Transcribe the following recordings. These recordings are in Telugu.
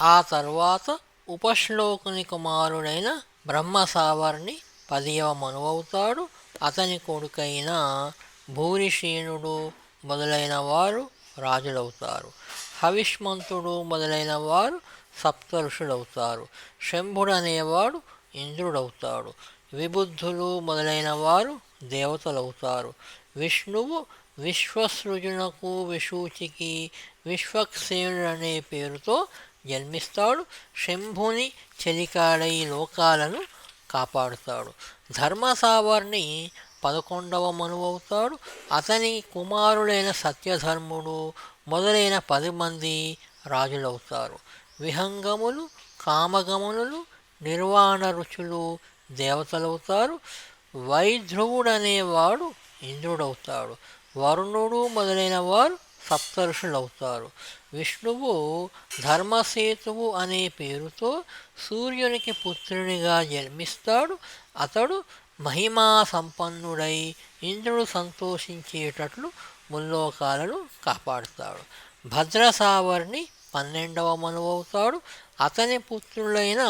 ఆ తర్వాత ఉపశ్లోకుని కుమారుడైన బ్రహ్మసావర్ణి పదియవ మనువవుతాడు. అతని కొడుకైన భూరిషీణుడు మొదలైన వారు రాజులవుతారు. హవిష్మంతుడు మొదలైన వారు సప్తఋషులవుతారు. శంభుడు ఇంద్రుడవుతాడు. విబుద్ధులు మొదలైన వారు దేవతలవుతారు. విష్ణువు విశ్వసృజునకు విశూచికి విశ్వక్సేనుడు అనే పేరుతో జన్మిస్తాడు. శంభుని చెలికాడై లోకాలను కాపాడుతాడు. ధర్మసావర్ణి పదకొండవ మనువవుతాడు. అతని కుమారుడైన సత్యధర్ముడు మొదలైన పది మంది రాజులవుతారు. విహంగములు కామగమనులు నిర్వాణ రుచులు దేవతలవుతారు. వైధ్రువుడనేవాడు ఇంద్రుడవుతాడు. వరుణుడు మొదలైన వారు సప్తర్షులవుతారు. విష్ణువు ధర్మసేతువు అనే పేరుతో సూర్యునికి పుత్రునిగా జన్మిస్తాడు. అతడు మహిమా సంపన్నుడై ఇంద్రుడు సంతోషించేటట్లు ముల్లోకాలను కాపాడుతాడు. భద్రసావర్ణి పన్నెండవ మనువవుతాడు. అతని పుత్రులైన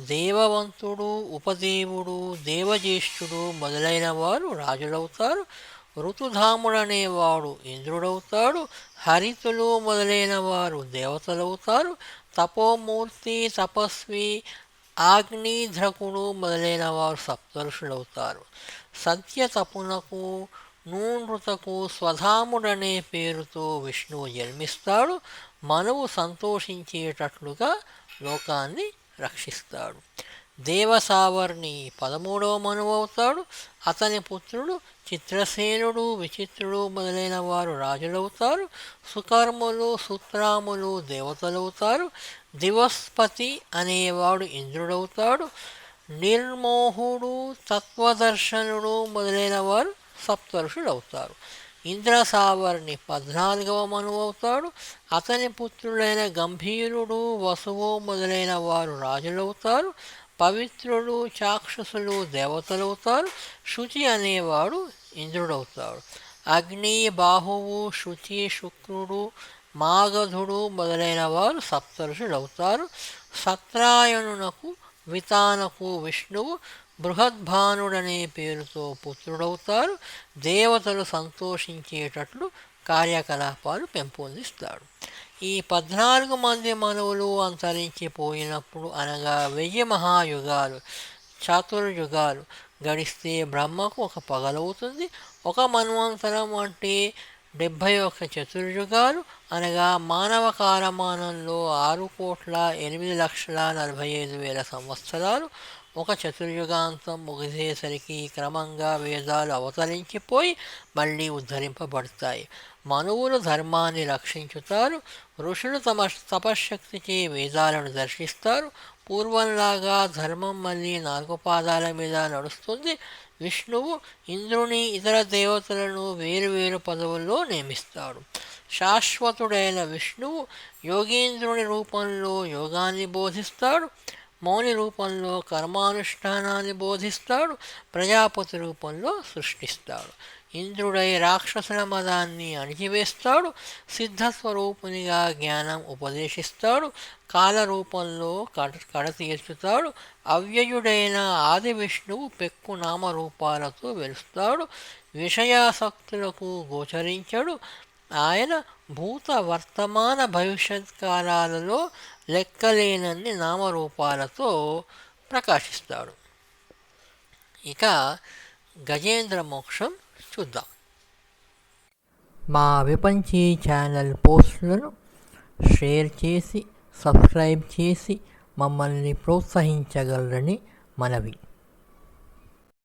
దేవవంతుడు ఉపదేవుడు దేవజ్యేష్ఠుడు మొదలైన వారు రాజులవుతారు. ఋతుధాముడనేవాడు ఇంద్రుడవుతాడు హరితులు మొదలైన వారు దేవతలవుతారు తపోమూర్తి తపస్వి ఆగ్నిధ్రకుడు మొదలైన వారు సప్తరుషులవుతారు. సత్యతపునకు నూనృతకు స్వధాముడనే పేరుతో విష్ణువు జన్మిస్తాడు మనవు సంతోషించేటట్లుగా లోకాన్ని రక్షిస్తాడు. దేవసావర్ణి పదమూడవ మనువవుతాడు అతని పుత్రుడు చిత్రసేనుడు విచిత్రుడు మొదలైన వారు రాజులవుతారు. సుకర్ములు సుత్రాములు దేవతలవుతారు. దివస్పతి అనేవాడు ఇంద్రుడవుతాడు. నిర్మోహుడు తత్వదర్శనుడు మొదలైన వారు సప్తరుషుడవుతారు ఇంద్రసావర్ని పద్నాలుగవ మనువవుతాడు. అతని పుత్రులైన గంభీరుడు వసువు మొదలైన వారు రాజులవుతారు. పవిత్రులు చాక్షసులు దేవతలవుతారు. శుచి అనేవాడు ఇంద్రుడవుతాడు. అగ్ని బాహువు శుచి శుక్రుడు మాగధుడు మొదలైన వారు సప్తరుషులవుతారు. సత్రాయణునకు వితానకు విష్ణువు బృహద్భానుడనే పేరుతో పుత్రుడవుతారు. దేవతలు సంతోషించేటట్లు కార్యకలాపాలు పెంపొందిస్తాడు. ఈ పద్నాలుగు మంది మనవులు అంతరించిపోయినప్పుడు అనగా వెయ్యి మహాయుగాలు చాతుర్యుగాలు గడిస్తే బ్రహ్మకు ఒక పగలవుతుంది. ఒక మన్వంతరం అంటే డెబ్భై ఒక్క చతుర్యుగాలు అనగా మానవ కాలమానంలో ఆరు కోట్ల ఎనిమిది లక్షల నలభై ఐదు వేల సంవత్సరాలు. ఒక చతుర్యుగాంతం ముగిసేసరికి క్రమంగా వేదాలు అవతరించిపోయి మళ్ళీ ఉద్ధరింపబడతాయి. మనువులు ధర్మాన్ని రక్షించుతారు. ఋషులు తమ తపశ్శక్తికి వేదాలను దర్శిస్తారు. పూర్వంలాగా ధర్మం మళ్ళీ నాలుగు పాదాల మీద నడుస్తుంది. విష్ణువు ఇంద్రుని ఇతర దేవతలను వేరువేరు పదవుల్లో నియమిస్తాడు. శాశ్వతుడైన విష్ణువు యోగేంద్రుని రూపంలో యోగాన్ని బోధిస్తాడు. మౌని రూపంలో కర్మానుష్ఠానాన్ని బోధిస్తాడు ప్రజాపతి రూపంలో సృష్టిస్తాడు. ఇంద్రుడై రాక్షసుల మదాన్ని అణిచివేస్తాడు సిద్ధస్వరూపునిగా జ్ఞానం ఉపదేశిస్తాడు కాలరూపంలో కడ కడతీర్చుతాడు అవ్యయుడైన ఆది విష్ణువు పెక్కు నామరూపాలతో వెలుస్తాడు విషయాసక్తులకు గోచరించడు ఆయన భూత వర్తమాన భవిష్యత్ కాలాలలో లెక్కలేనన్ని నామరూపాలతో ప్రకాశిస్తాడు. ఇక గజేంద్ర మోక్షం చూద్దాం. మా విపంచీ ఛానల్ పోస్టులను షేర్ చేసి సబ్స్క్రైబ్ చేసి మమ్మల్ని ప్రోత్సహించగలరని మనవి.